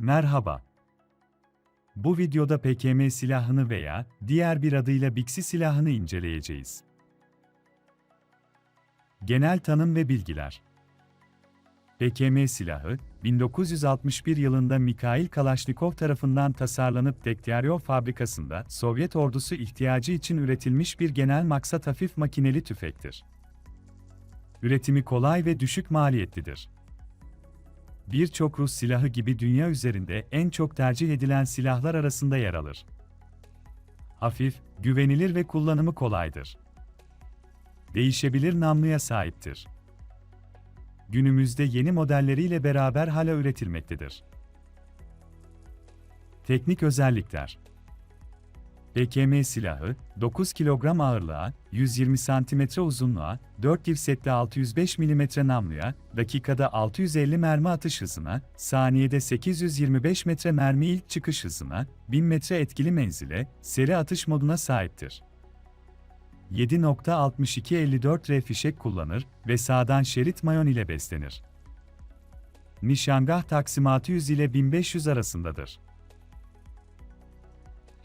Merhaba. Bu videoda PKM silahını veya diğer bir adıyla Bixi silahını inceleyeceğiz. Genel tanım ve bilgiler. PKM silahı, 1961 yılında Mikhail Kalashnikov tarafından tasarlanıp Dektyarov fabrikasında Sovyet ordusu ihtiyacı için üretilmiş bir genel maksat hafif makineli tüfektir. Üretimi kolay ve düşük maliyetlidir. Birçok Rus silahı gibi dünya üzerinde en çok tercih edilen silahlar arasında yer alır. Hafif, güvenilir ve kullanımı kolaydır. Değişebilir namluya sahiptir. Günümüzde yeni modelleriyle beraber hala üretilmektedir. Teknik özellikler PKM silahı, 9 kilogram ağırlığa, 120 cm uzunluğa, 4 dirsekli 605 mm namluya, dakikada 650 mermi atış hızına, saniyede 825 metre mermi ilk çıkış hızına, 1000 metre etkili menzile, seri atış moduna sahiptir. 7.6254R fişek kullanır ve sağdan şerit mayon ile beslenir. Nişangah taksimatı 100 ile 1500 arasındadır.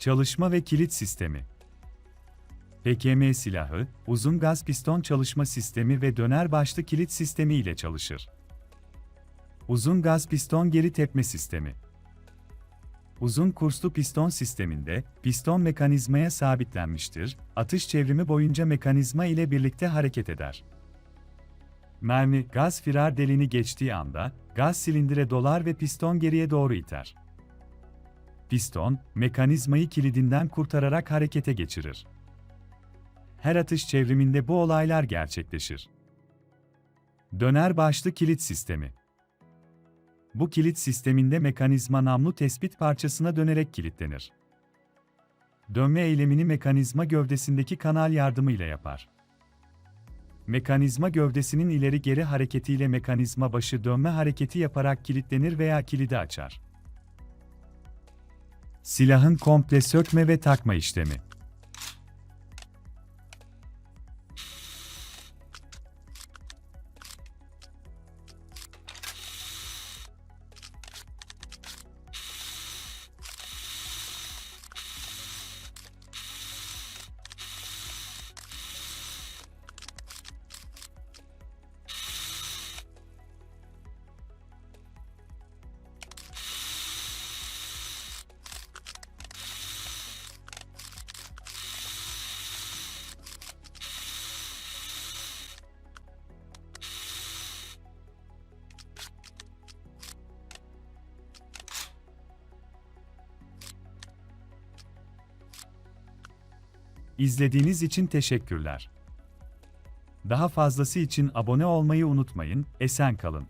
Çalışma ve kilit sistemi PKM silahı, uzun gaz piston çalışma sistemi ve döner başlı kilit sistemi ile çalışır. Uzun gaz piston geri tepme sistemi Uzun kurslu piston sisteminde, piston mekanizmaya sabitlenmiştir, atış çevrimi boyunca mekanizma ile birlikte hareket eder. Mermi, gaz firar deliğini geçtiği anda, gaz silindire dolar ve piston geriye doğru iter. Piston, mekanizmayı kilidinden kurtararak harekete geçirir. Her atış çevriminde bu olaylar gerçekleşir. Döner başlı kilit sistemi bu kilit sisteminde mekanizma namlu tespit parçasına dönerek kilitlenir. Dönme eylemini mekanizma gövdesindeki kanal yardımıyla yapar. Mekanizma gövdesinin ileri geri hareketiyle mekanizma başı dönme hareketi yaparak kilitlenir veya kilidi açar. Silahın komple sökme ve takma işlemi. İzlediğiniz için teşekkürler. Daha fazlası için abone olmayı unutmayın, esen kalın.